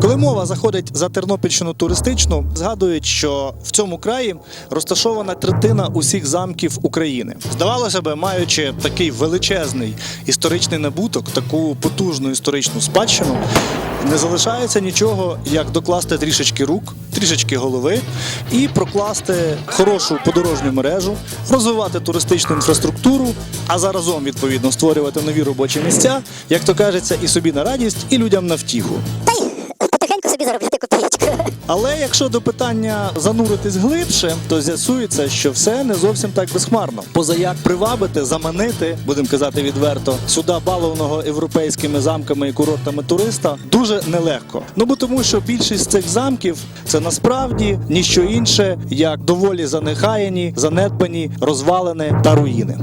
Коли мова заходить за Тернопільщину туристичну, згадують, що в цьому краї розташована третина усіх замків України. Здавалося би, маючи такий величезний історичний набуток, таку потужну історичну спадщину, не залишається нічого, як докласти трішечки рук, трішечки голови і прокласти хорошу подорожню мережу, розвивати туристичну інфраструктуру, а заразом відповідно створювати нові робочі місця, як то кажеться, і собі на радість, і людям на втіху. Заробляти копієчку. Але якщо до питання зануритись глибше, то з'ясується, що все не зовсім так безхмарно. Поза як привабити, заманити, будемо казати відверто, сюди балованого європейськими замками і курортами туриста дуже нелегко. Ну бо тому, що більшість цих замків це насправді ніщо інше, як доволі занехаяні, занедбані, розвалини та руїни.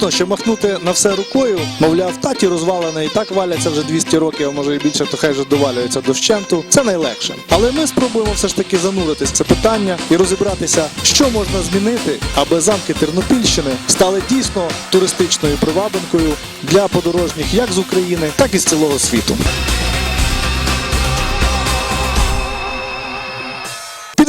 Звісно, що махнути на все рукою, мовляв, таті розвалений, і так валяться вже 200 років, а може і більше, то хай же довалюється до вщенту. Це найлегше. Але ми спробуємо все ж таки зануритись це питання і розібратися, що можна змінити, аби замки Тернопільщини стали дійсно туристичною привабинкою для подорожніх як з України, так і з цілого світу.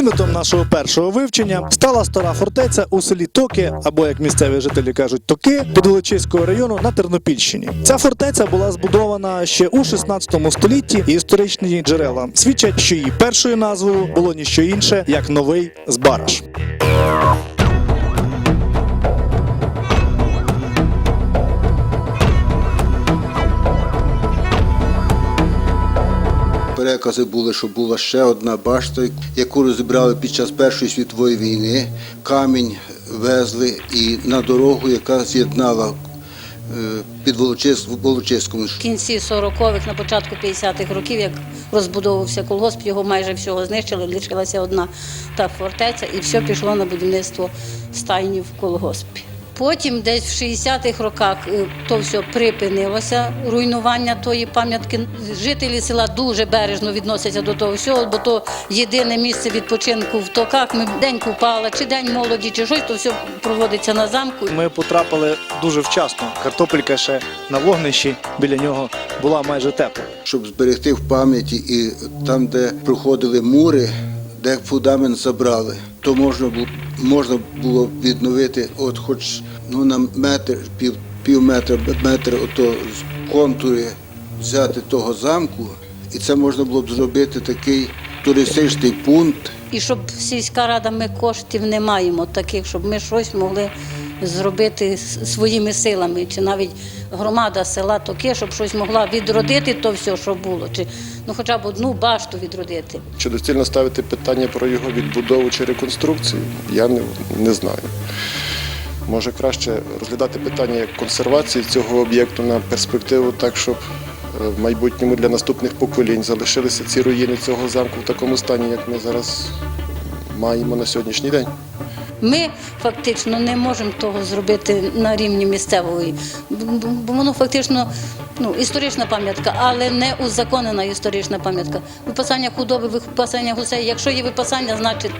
Підметом нашого першого вивчення стала стара фортеця у селі Токи, або як місцеві жителі кажуть, Токи Підволочиського району на Тернопільщині. Ця фортеця була збудована ще у 16 столітті, і історичні джерела свідчать, що її першою назвою було ніщо інше як новий Збараш. Перекази були, що була ще одна башта, яку розібрали під час Першої світової війни. Камінь везли і на дорогу, яка з'єднала е, під Волочиськ- Волочиськом. В кінці 40-х, на початку 50-х років, як розбудовувався колгосп, його майже всього знищили, лишилася одна та фортеця, і все пішло на будівництво стайні в колгоспі. Потім, десь в 60-х роках, е, то все припинилося, руйнування тої пам'ятки. Жителі села дуже бережно відносяться до того всього, бо то єдине місце відпочинку в токах. Ми день купала, чи день молоді, чи щось, то все проводиться на замку. Ми потрапили дуже вчасно. Картопелька ще на вогнищі біля нього була майже тепла. щоб зберегти в пам'яті і там, де проходили мури, де фундамент забрали, то можна було, можна було відновити, от хоч ну, на метр, пів, пів метра, метр ото з контури взяти того замку, і це можна було б зробити такий туристичний пункт. І щоб сільська рада, ми коштів не маємо таких, щоб ми щось могли зробити своїми силами, чи навіть громада села таке, щоб щось могла відродити то все, що було, чи ну хоча б одну башту відродити. Чи доцільно ставити питання про його відбудову чи реконструкцію, я не, не знаю. Може краще розглядати питання як консервації цього об'єкту на перспективу, так щоб е, в майбутньому для наступних поколінь залишилися ці руїни цього замку в такому стані, як ми зараз маємо на сьогоднішній день. Ми фактично не можемо того зробити на рівні місцевої, бо- воно фактично ну, історична пам'ятка, але не узаконена історична пам'ятка. Випасання худоби, випасання гусей. Якщо є випасання, значить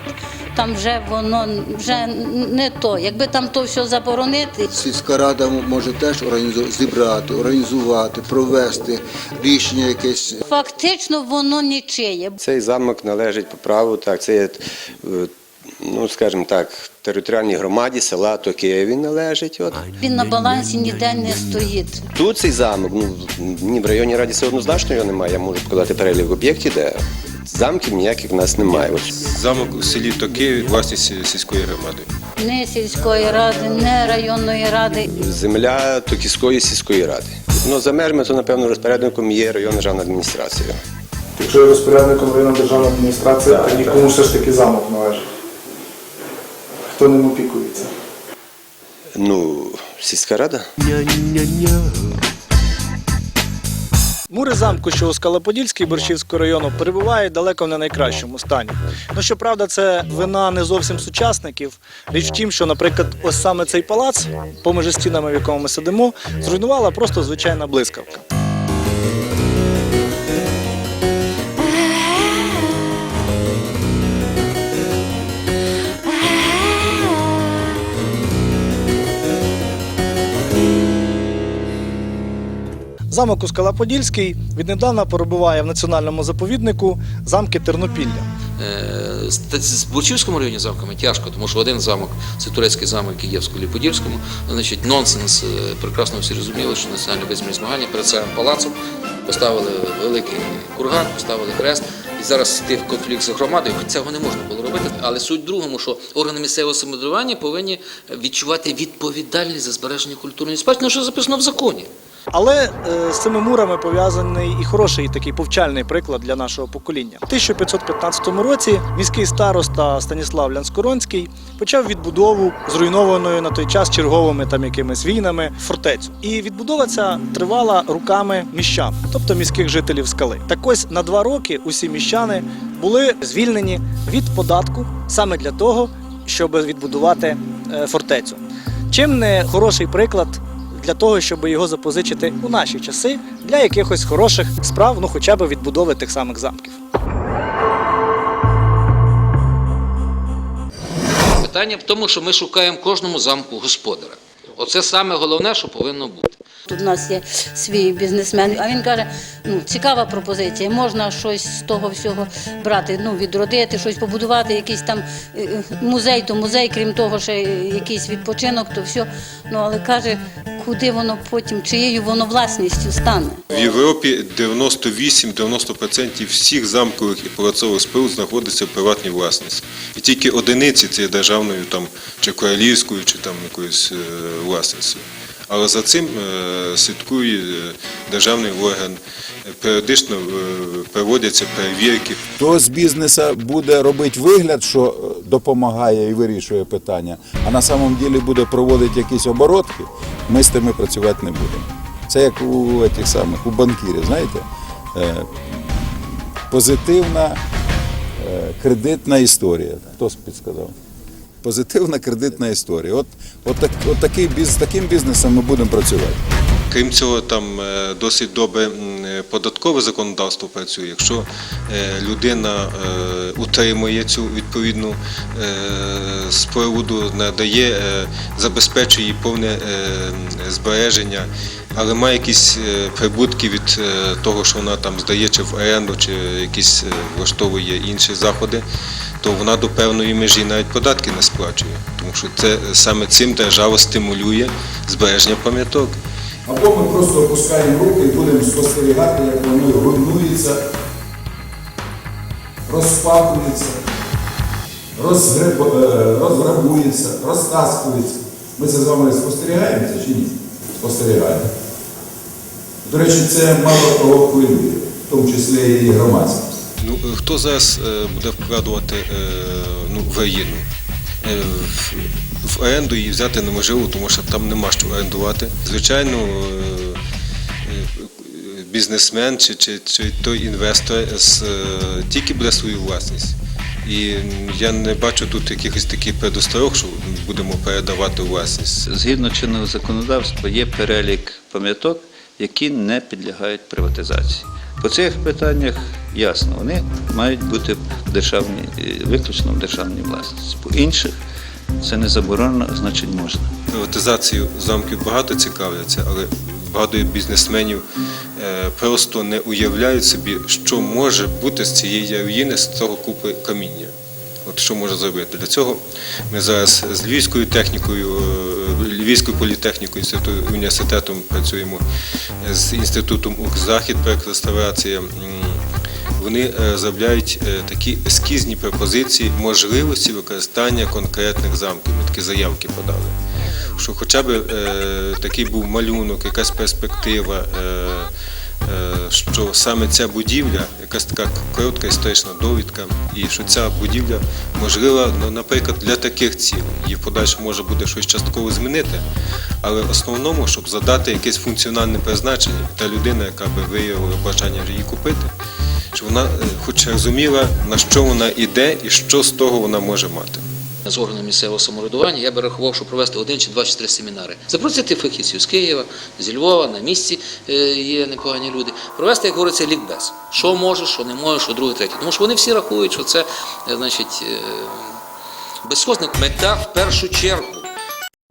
там вже воно вже не то. Якби там то все заборонити, Сільська рада може теж організу- зібрати, організувати, провести рішення якесь фактично воно нічиє. Цей замок належить по праву, так, це є, е, ну, скажімо так, територіальній громаді села Токея він належить. От. Він на балансі ніде не стоїть. Тут цей замок, ну, ні, в районній раді все однозначно його немає. Я можу показати перелік об'єктів, де замків ніяких в нас немає. От. Замок у селі Токи, власність сільської громади. Не сільської ради, не районної ради. Земля Токійської сільської ради. Ну, за межами, то, напевно, розпорядником є районна державна адміністрація. Якщо розпорядником районної державної адміністрації, то нікому все ж таки замок належить. Хто ним опікується? Ну, сільська рада. Мури замку, що у Скалоподільській Борщівського району, перебувають далеко не найкращому стані. Ну щоправда, це вина не зовсім сучасників. Річ в тім, що, наприклад, ось саме цей палац, поміж стінами, в якому ми сидимо, зруйнувала просто звичайна блискавка. Замок у Скалоподільський віднедавна перебуває в національному заповіднику замки Тернопілля. Е, з- Борчівському районі замками тяжко, тому що один замок це турецький замок, який є в Сколі Подільському. Значить, нонсенс. Е, Прекрасно всі розуміли, що національне визвольне змагання перед самим палацом поставили великий курган, поставили хрест. І зараз ти в конфлікт з громадою, цього не можна було робити. Але суть другому, що органи місцевого самоврядування повинні відчувати відповідальність за збереження культурної спадщини, що записано в законі. Але е, з цими мурами пов'язаний і хороший такий повчальний приклад для нашого покоління. У 1515 році міський староста Станіслав Лянскоронський почав відбудову зруйнованою на той час черговими там якимись війнами фортецю. І відбудова ця тривала руками міщан, тобто міських жителів скали. Так ось на два роки усі міщани були звільнені від податку саме для того, щоб відбудувати е, фортецю. Чим не хороший приклад для того, щоб його запозичити у наші часи для якихось хороших справ, ну хоча б відбудови тих самих замків. Питання в тому, що ми шукаємо кожному замку господаря. Оце саме головне, що повинно бути. Тут у нас є свій бізнесмен, а він каже: ну цікава пропозиція, можна щось з того всього брати, ну відродити, щось побудувати, якийсь там е, е, музей, то музей, крім того, ще якийсь відпочинок, то все. Ну але каже, куди воно потім, чиєю воно власністю стане. В Європі 98-90% всіх замкових і палацових споруд знаходиться в приватній власності. І тільки одиниці це державною там, чи королівською, чи там якоюсь власністю. Але за цим е, слідкує е, державний орган. Періодично е, проводяться перевірки. Хто з бізнесу буде робити вигляд, що допомагає і вирішує питання, а на самом ділі буде проводити якісь оборотки, ми з тими працювати не будемо. Це як у тих самих, у банкірів, знаєте, позитивна кредитна історія. Хто підсказав? Позитивна кредитна історія. От, от, так, от такий, з таким бізнесом ми будемо працювати. Крім цього, там е, досить добре податкове законодавство працює. Якщо е, людина е, утримує цю відповідну споруду, надає, забезпечує її повне збереження, але має якісь е, прибутки від е, того, що вона там здає чи в оренду, чи якісь е, влаштовує інші заходи, то вона до певної межі навіть податки не сплачує, тому що це саме цим держава стимулює збереження пам'яток. Або ми просто опускаємо руки і будемо спостерігати, як воно руйнується, розпакується, розграбується, розтаскується. Ми це з вами спостерігаємо чи ні? Спостерігаємо. До речі, це мало кого хвилює, в тому числі і громадськість. Ну, е, хто зараз е, буде вкладувати е, ну, в? Е, в- оренду її взяти неможливо, тому що там нема що орендувати. Звичайно, бізнесмен чи, чи, чи той інвестор тільки буде свою власність. І я не бачу тут якихось таких предосторог, що будемо передавати у власність. Згідно чинного законодавства є перелік пам'яток, які не підлягають приватизації. По цих питаннях ясно, вони мають бути в державній, е, виключно в державній власності. По інших це не заборонено, значить можна. Приватизацію замків багато цікавляться, але багато бізнесменів е, просто не уявляють собі, що може бути з цієї руїни, з цього купи каміння. От що може зробити? Для цього ми зараз з львівською технікою, е, Львівською політехнікою університетом працюємо е, з інститутом Укрзахід, проект реставрація. Вони е, такі ескізні пропозиції можливості використання конкретних замків. Ми такі заявки подали. Що хоча б е, такий був малюнок, якась перспектива, е, е, що саме ця будівля, якась така коротка історична довідка, і що ця будівля можлива, ну, наприклад, для таких цілей. Її в подальшому може буде щось частково змінити, але в основному, щоб задати якесь функціональне призначення, та людина, яка би виявила бажання її купити, щоб вона е, хоч розуміла, на що вона йде і що з того вона може мати. З органів місцевого самоврядування, я би рахував, що провести один чи два чи три семінари. Запросити фахівців з Києва, зі Львова, на місці е, є непогані люди. Провести, як говориться, лікбез. Що може, що не може, що друге, третє. Тому що вони всі рахують, що це е, значить, е, мета в першу чергу.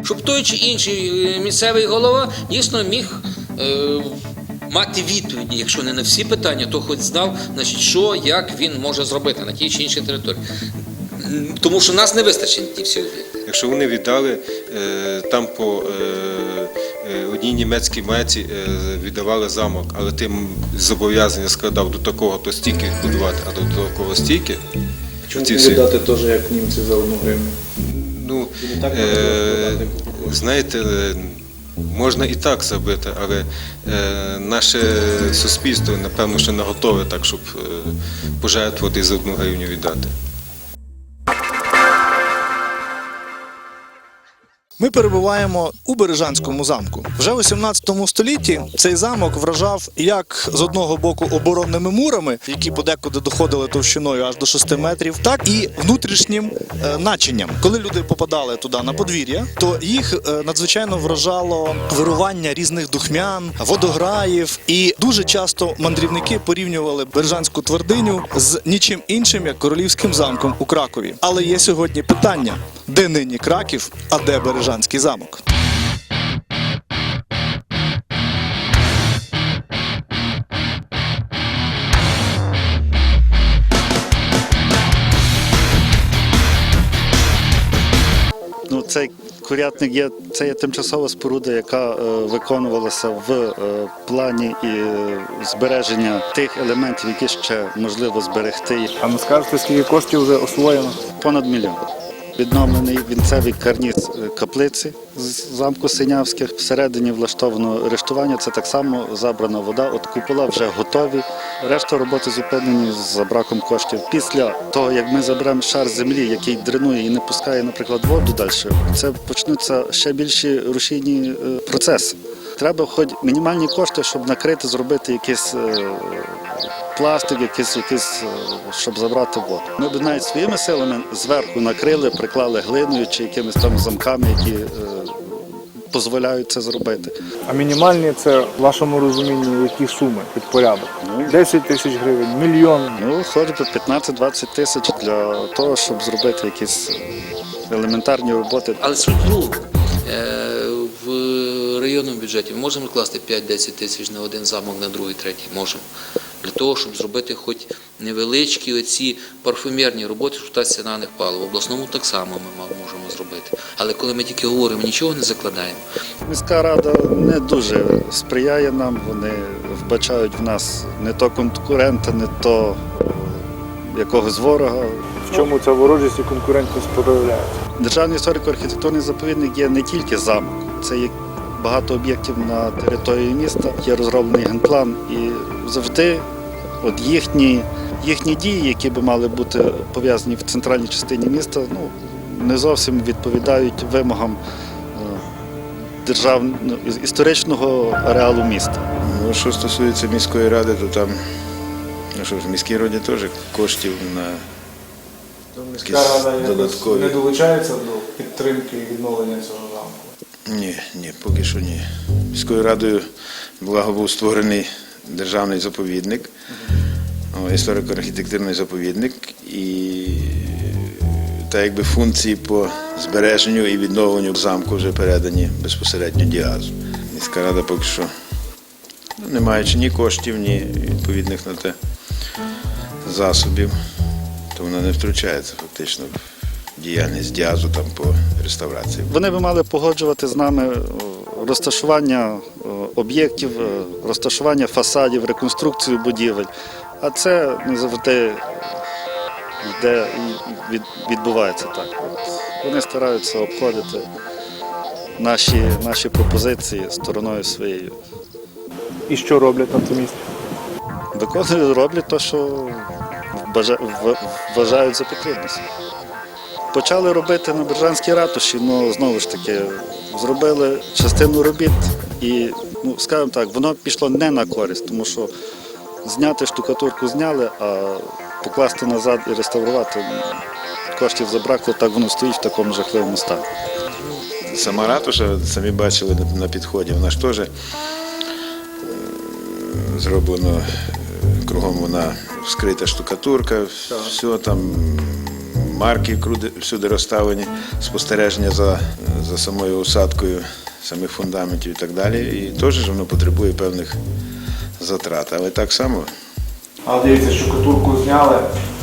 Щоб той чи інший місцевий голова дійсно міг. Мати відповіді, якщо не на всі питання, то хоч знав, значить, що, як він може зробити на тій чи іншій території. Тому що нас не вистачить ті всі об'єкти. Якщо вони віддали е, там по е, е, одній німецькій меті віддавали замок, але ти зобов'язання складав до такого то стільки будувати, а до такого стільки. Чому ці всі- віддати теж як німці за одну гривню? Ну, е, знаєте, можна і так зробити, але е, наше суспільство, напевно, ще не готове так, щоб е, пожертвувати за одну гривню віддати. Ми перебуваємо у Бережанському замку. Вже у 17 столітті цей замок вражав як з одного боку оборонними мурами, які подекуди доходили товщиною аж до 6 метрів, так і внутрішнім е, начинням. Коли люди попадали туди на подвір'я, то їх е, надзвичайно вражало вирування різних духмян, водограїв, і дуже часто мандрівники порівнювали Бережанську твердиню з нічим іншим, як королівським замком у Кракові. Але є сьогодні питання: де нині Краків, а де Бережанський замок? Ну, цей курятник є це є тимчасова споруда, яка е, виконувалася в е, плані і е, збереження тих елементів, які ще можливо зберегти. А не скажете, скільки коштів вже освоєно? Понад мільйон. Відновлений вінцевий карніз е, каплиці з замку Синявських. Всередині влаштовано рештування. Це так само забрана вода. От купола вже готові. Решта роботи зупинені за браком коштів. Після того, як ми заберемо шар землі, який дренує і не пускає, наприклад, воду далі, це почнуться ще більші рушійні е, процеси. Треба хоч мінімальні кошти, щоб накрити, зробити якийсь е, пластик, якийсь, якийсь, е, щоб забрати воду. Ми б навіть своїми силами зверху накрили, приклали глиною чи якимись там замками, які е, дозволяють це зробити. А мінімальні це в вашому розумінні які суми під порядок? 10 тисяч гривень, мільйон. Ну, хоч би 15-20 тисяч для того, щоб зробити якісь елементарні роботи. Але суть. Е, В районному бюджеті ми можемо вкласти 5-10 тисяч на один замок, на другий, третій. Можемо. Для того, щоб зробити хоч невеличкі оці парфумерні роботи, щоб та ціна не впала. В обласному так само ми можемо зробити. Але коли ми тільки говоримо, нічого не закладаємо. Міська рада не дуже сприяє нам. Вони вбачають в нас не то конкурента, не то е, якогось ворога. В чому ця ворожість і конкурентність проявляється? Державний історико-архітектурний заповідник є не тільки замок, це є багато об'єктів на території міста. Є розроблений генплан, і завжди от їхні, їхні дії, які би мали бути пов'язані в центральній частині міста, ну не зовсім відповідають вимогам е, державного історичного ареалу міста. Ну, що стосується міської ради, то там, ну що ж, в міській раді теж коштів на Міська рада додаткові. не долучається до підтримки і відновлення цього. Ні, ні, поки що ні. Міською радою благо був створений державний заповідник, історико-архітектурний заповідник, і та якби функції по збереженню і відновленню замку вже передані безпосередньо діазу. Міська рада поки що ну, не маючи ні коштів, ні відповідних на те засобів, то вона не втручається фактично в діяльність діазу там по реставрації. Вони би мали погоджувати з нами е, розташування е, об'єктів, е, розташування фасадів, реконструкцію будівель. А це не завжди йде і відбувається так. Вони стараються обходити наші, наші пропозиції стороною своєю. І що роблять на це місце? Виконують, роблять те, що вважають за потрібне. Почали робити на Бержанській ратуші, ну знову ж таки, зробили частину робіт і, ну, скажімо так, воно пішло не на користь, тому що зняти штукатурку зняли, а покласти назад і реставрувати коштів забракло, так воно стоїть в такому жахливому стані. Сама ратуша, самі бачили на- підході, вона ж теж е, зроблено е, кругом вона вскрита штукатурка, все там марки всюди розставлені, спостереження за, за самою усадкою, самих фундаментів і так далі. І теж ж воно потребує певних затрат. Але так само Але дивіться, що катурку зняли,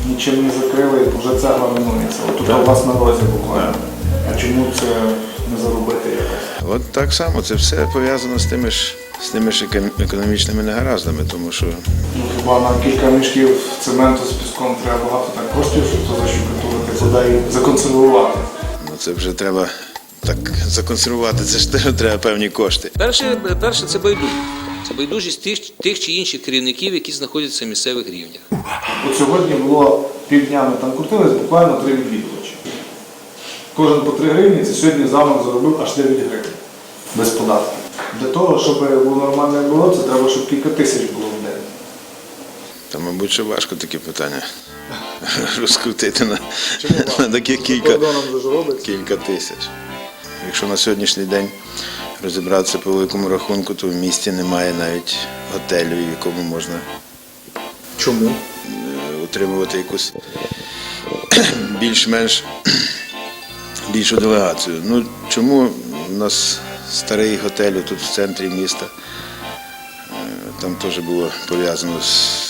нічим не закрили, вже цегла минується. Тут у вас на розі буквально. А чому це не заробити якось? От так само це все пов'язано з тими ж з тими ж економічними негараздами, тому що Ну, хіба на кілька мішків цементу з піском треба багато так коштів, щоб то защукатурити, туди і законсервувати. ну, це вже треба так законсервувати. Це ж теж треба певні кошти. Перше, перше це байдужість. Це байдужість тих, тих чи інших керівників, які знаходяться в місцевих рівнях. От сьогодні було півдня, ми там крутились, буквально три відвідувачі. Кожен по 3 гривні, це сьогодні замок заробив аж 9 гривень. Без податків. Для того, щоб було нормальне було, це треба, щоб кілька тисяч було в день. Та, мабуть, що важко таке питання розкрутити на, на такі кілька, кілька тисяч. Якщо на сьогоднішній день розібратися по великому рахунку, то в місті немає навіть готелю, в якому можна Чому? е, утримувати якусь більш-менш більшу делегацію. Ну чому у нас старий готель тут в центрі міста? Е, Там теж було пов'язано з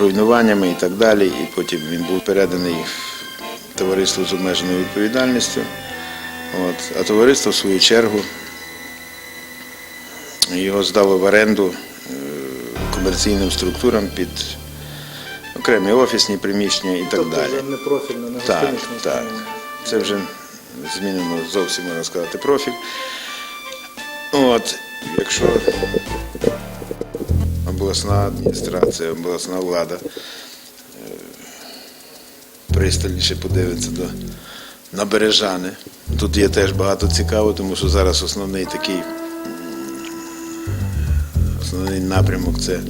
руйнуваннями і так далі. І потім він був переданий в товариство з обмеженою відповідальністю. От. А товариство, в свою чергу, його здало в оренду е, комерційним структурам під окремі офісні приміщення і так Тобто далі. вже не профільне, не Так, так. Це вже змінено зовсім можна сказати профіль. От, якщо обласна адміністрація, обласна влада пристальніше подивиться до на Бережани. Тут є теж багато цікаво, тому що зараз основний такий основний напрямок це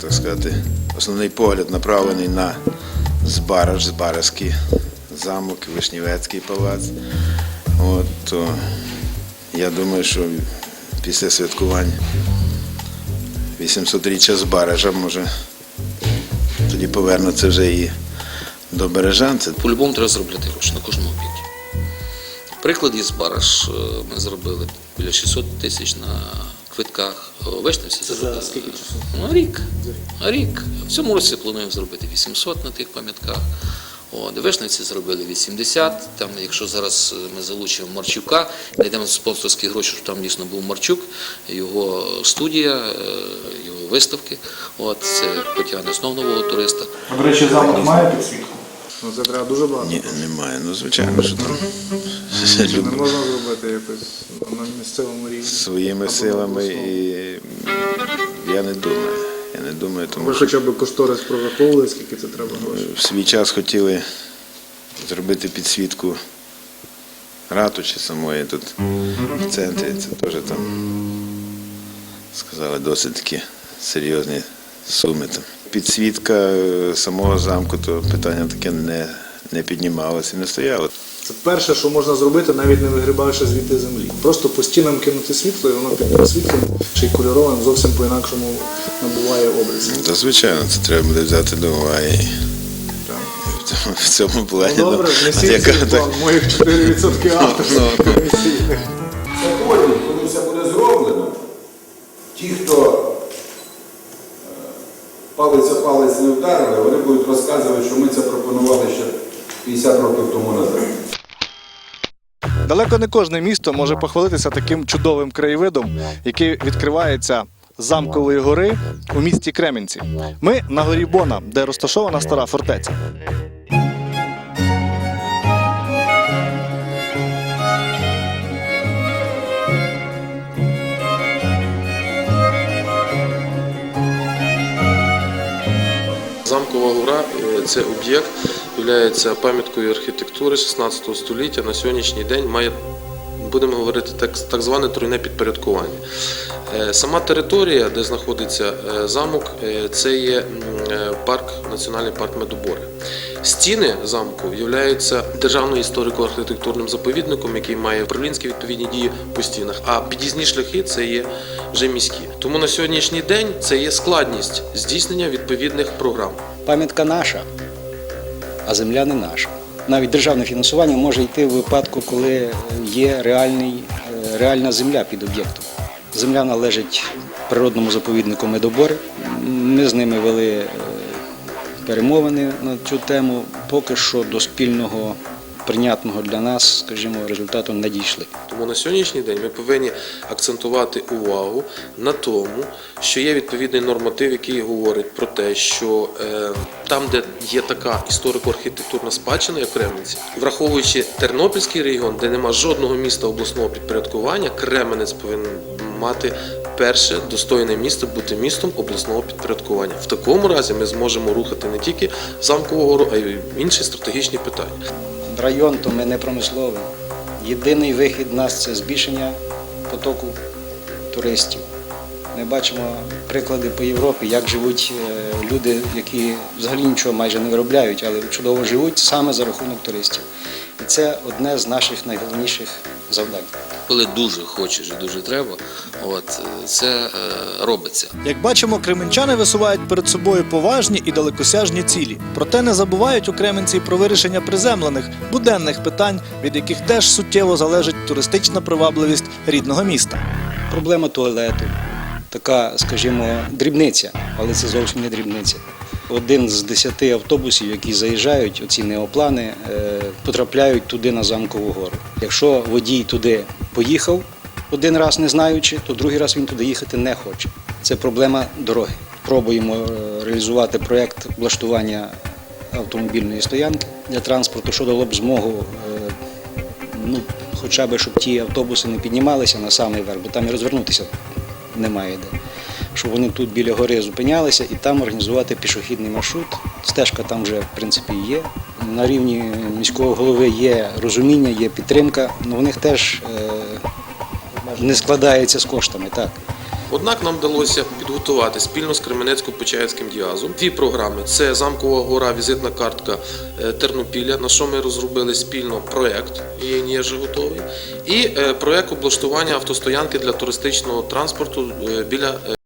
так сказати, основний погляд направлений на Збараж, Збаразький замок, Вишнівецький палац. От, то я думаю, що після святкувань 800-річчя Збаража може тоді повернуться вже і до Бережан. Це По-любому треба зробляти гроші на кожному об'єкті. Приклад із Бараш е, ми зробили біля 600 тисяч на квитках. Вишневці зробили. скільки часу? Ну, рік. Рік. В цьому році плануємо зробити 800 на тих пам'ятках. От, Вишневці зробили 80. Там, якщо зараз е, ми залучимо Марчука, знайдемо спонсорські гроші, щоб там дійсно був Марчук, його студія, е, його виставки. От, це потягне знов нового туриста. А, До речі, замок має підсвітку? Ну це треба дуже багато. ні, немає. Ну, звичайно, що там Не можна зробити якось на місцевому рівні. своїми силами і я не думаю. Я думаю, тому Ви що хоча б кошторис прораховували, скільки це треба грошей? в свій час хотіли зробити підсвітку ратуші самої тут в центрі. Це теж там сказали досить такі серйозні суми. Там. Підсвітка е, самого замку, то питання таке не, не піднімалося не стояло. Це перше, що можна зробити, навіть не вигрібаючи звідти землі. Просто по стінам кинути світло, і воно під підсвітлим, ще й кольоровим, зовсім по-інакшому набуває образ. Та звичайно, це треба буде взяти до уваги. В цьому плані. Ну, добре, ну, внесіть яка цей план, моїх 4% авторства. Ну, ну. комісійних. Це потім, коли все буде зроблено, ті, хто е, палець о палець не вдарили, вони будуть розказувати, що ми це пропонували ще 50 років тому назад. Далеко не кожне місто може похвалитися таким чудовим краєвидом, який відкривається замкової гори у місті Кременці. Ми на горі Бона, де розташована стара фортеця. Замкова гора е, Це об'єкт є пам'яткою архітектури 16 століття. На сьогоднішній день має, будемо говорити, так, так зване тройне підпорядкування. Е, Сама територія, де знаходиться е, замок, це є парк, національний парк Медобори. Стіни замку являються державною історико-архітектурним заповідником, який має управлінські відповідні дії по стінах. А під'їзні шляхи це є вже міські. Тому на сьогоднішній день це є складність здійснення відповідних програм. Пам'ятка наша, а земля не наша. Навіть державне фінансування може йти в випадку, коли є реальний, е, реальна земля під об'єктом. Земля належить природному заповіднику Медобори. Ми з ними вели е, перемовини на цю тему. Поки що до спільного прийнятного для нас, скажімо, результату не дійшли. Тому на сьогоднішній день ми повинні акцентувати увагу на тому, що є відповідний норматив, який говорить про те, що е, там, де є така історико-архітектурна спадщина, як Кременці, враховуючи Тернопільський регіон, де нема жодного міста обласного підпорядкування, Кременець повинен мати перше достойне місто бути містом обласного підпорядкування. В такому разі ми зможемо рухати не тільки замкову гору, а й інші стратегічні питання. Район то ми не промисловий. Єдиний вихід у нас це збільшення потоку туристів. Ми бачимо приклади по Європі, як живуть е, люди, які взагалі нічого майже не виробляють, але чудово живуть саме за рахунок туристів. І це одне з наших найголовніших завдань. Коли дуже хочеш і дуже треба, от, е, це е, робиться. Як бачимо, кременчани висувають перед собою поважні і далекосяжні цілі. Проте не забувають у Кременці про вирішення приземлених, буденних питань, від яких теж суттєво залежить туристична привабливість рідного міста. Проблема туалету, така, скажімо, дрібниця, але це зовсім не дрібниця. Один з десяти автобусів, які заїжджають, оці неоплани, е, потрапляють туди на замкову гору. Якщо водій туди поїхав один раз не знаючи, то другий раз він туди їхати не хоче. Це проблема дороги. Пробуємо е, реалізувати проєкт облаштування автомобільної стоянки для транспорту, що дало б змогу е, ну, хоча б, щоб ті автобуси не піднімалися на самий верх, бо там і розвернутися немає де. Щоб вони тут біля гори зупинялися і там організувати пішохідний маршрут. Стежка там вже в принципі є. На рівні міського голови є розуміння, є підтримка, але в них теж е, не складається з коштами. Так. Однак нам вдалося підготувати спільно з Кременецько-Почаївським діазом дві програми: це замкова гора, візитна картка е, Тернопілля, на що ми розробили спільно проєкт, він є вже готовий, і проект проєкт облаштування автостоянки для туристичного транспорту е, біля е,